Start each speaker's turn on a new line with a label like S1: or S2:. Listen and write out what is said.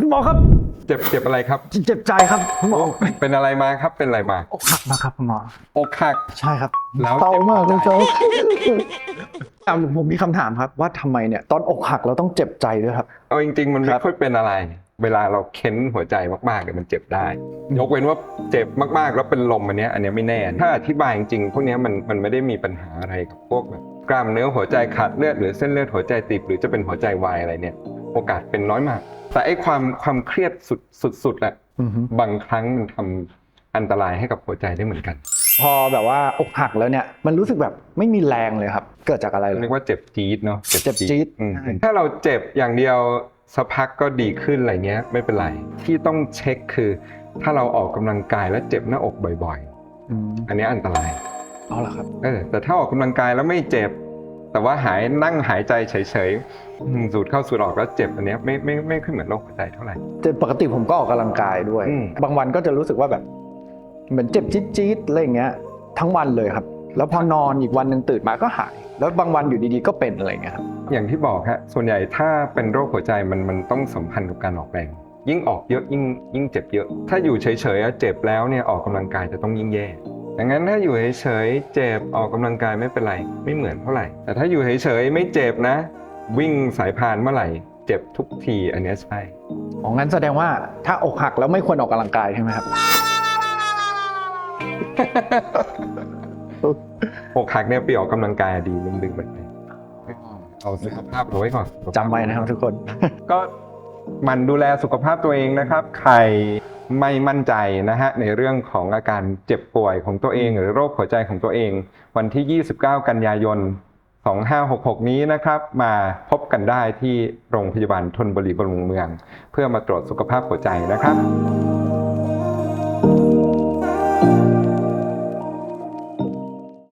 S1: คุณหมอครับ
S2: เจ็บเจ็บอะไรครับ
S1: เจ็บใจครับคุณหมอ
S2: เป็นอะไรมาครับเป็นอะไรมา
S1: อกหักนะครับคุณหมอ
S2: อกหัก
S1: ใช่ครับ
S2: แล้ว
S1: เศร้ามาก
S2: เจ็
S1: เลย
S2: บใจ
S1: เจ้าอะผมมีคำถามครับว่าทำไมเนี่ยตอนอกหักเราต้องเจ็บใจด้วยครับ
S2: เอาจริงๆมัน
S1: ค
S2: ไม่
S1: รับ
S2: ค่อยเป็นอะไร เวลาเราเค้นหัวใจมากๆเนี่ยมันเจ็บได้ ยกเว้นว่าเจ็บมากๆแล้วเป็นลมอันเนี้ยอันเนี้ยไม่แน่ ถ้าอธิบายจริงๆพวกเนี้ยมันมันไม่ได้มีปัญหาอะไรกับพวกแบบกล้ามเนื้อหัวใจขาดเลือดหรือเส้นเลือดหัวใจตีบหรือจะเป็นหัวใจวายอะไรเนี่ย โอกาสเป็นน้อยมาก แต่ไอ้ความความเครียดสุดสุดสุดแหละ
S1: อือฮึ
S2: บางครั้งมันทำอันตรายให้กับหัวใจได้เหมือนกัน
S1: พอแบบว่าอกหักแล้วเนี่ย มันรู้สึกแบบไม่มีแรงเลยครับ เกิดจากอะไรเหรอ
S2: เรียกว่าเจ็บจี๊ดเนาะ
S1: เจ็บจี๊ด
S2: อืม
S1: ใช่
S2: ถ้าเราเจ็บอย่างเดียวสักพักก็ดีขึ้นอะไรเงี้ยไม่เป็นไรที่ต้องเช็คคือ ถ้าเราออกกำลังกายแล้วเจ็บหน้าอกบ่อย
S1: อืม
S2: ๆอันนี้อันตราย
S1: เอาละครับ
S2: เออแต่ถ้าออกกำลังกายแล้วไม่เจ็บ แต่ว่าหายนั่งหายใจเฉยๆอืมสูดเข้าสูดออกแล้วเจ็บอันเนี้ยไม่ไม่ไม่ค่อยเหมือนโรคหัวใจเท่าไหร่
S1: แต่ปกติผมก็ออกกำลังกายด้วย
S2: อืม
S1: บางวันก็จะรู้สึกว่าแบบ เหมือนเจ็บจี๊ดๆอะไรอย่างเงี้ย ทั้งวันเลยครับ แล้วพอนอนอีกวันหนึ่งตื่นมาก็หาย แล้วบางวันอยู่ดีๆก็เป็นอะไรอย่างเงี้ยครับ
S2: อย่างที่บอกฮะส่วนใหญ่ถ้าเป็นโรคหัวใจมันมันต้องสัมพันธ์กับการออกแรง ยิ่งออกเยอะยิ่งยิ่งเจ็บเยอะ ถ้าอยู่เฉยๆอะเจ็บแล้วเนี่ยออกกำลังกายจะต้องยิ่งแย่ ดังนั้นถ้าอยู่เฉยๆเจ็บออกกำลังกายไม่เป็นไร ไม่เหมือนเท่าไหร่ แต่ถ้าอยู่เฉยๆไม่เจ็บนะ วิ่งสายพานเมื่อไหร่ เจ็บทุกทีอันเนี้ยใช่
S1: อ๋องั้นแสดงว่าถ้าอกหักแล้วไม่ควรออกกำลังกายใช่ไหมครับ
S2: อกหักเนี่ยไปออกกำลังกายดีดึงๆแบบนี้เอาสุขภาพเอาไว้ก่อน
S1: จำไว้นะครับทุกคน
S2: ก็หมันดูแลสุขภาพตัวเองนะครับใคร ไม่มั่นใจนะฮะในเรื่องของอาการเจ็บป่วยของตัวเอง หรือโรคหัวใจของตัวเอง วันที่ 29 กันยายน 2566 นี้นะครับ มาพบกันได้ที่โรงพยาบาลทนบุรีบำรุงเมือง เพื่อมาตรวจสุขภาพหัวใจนะครับ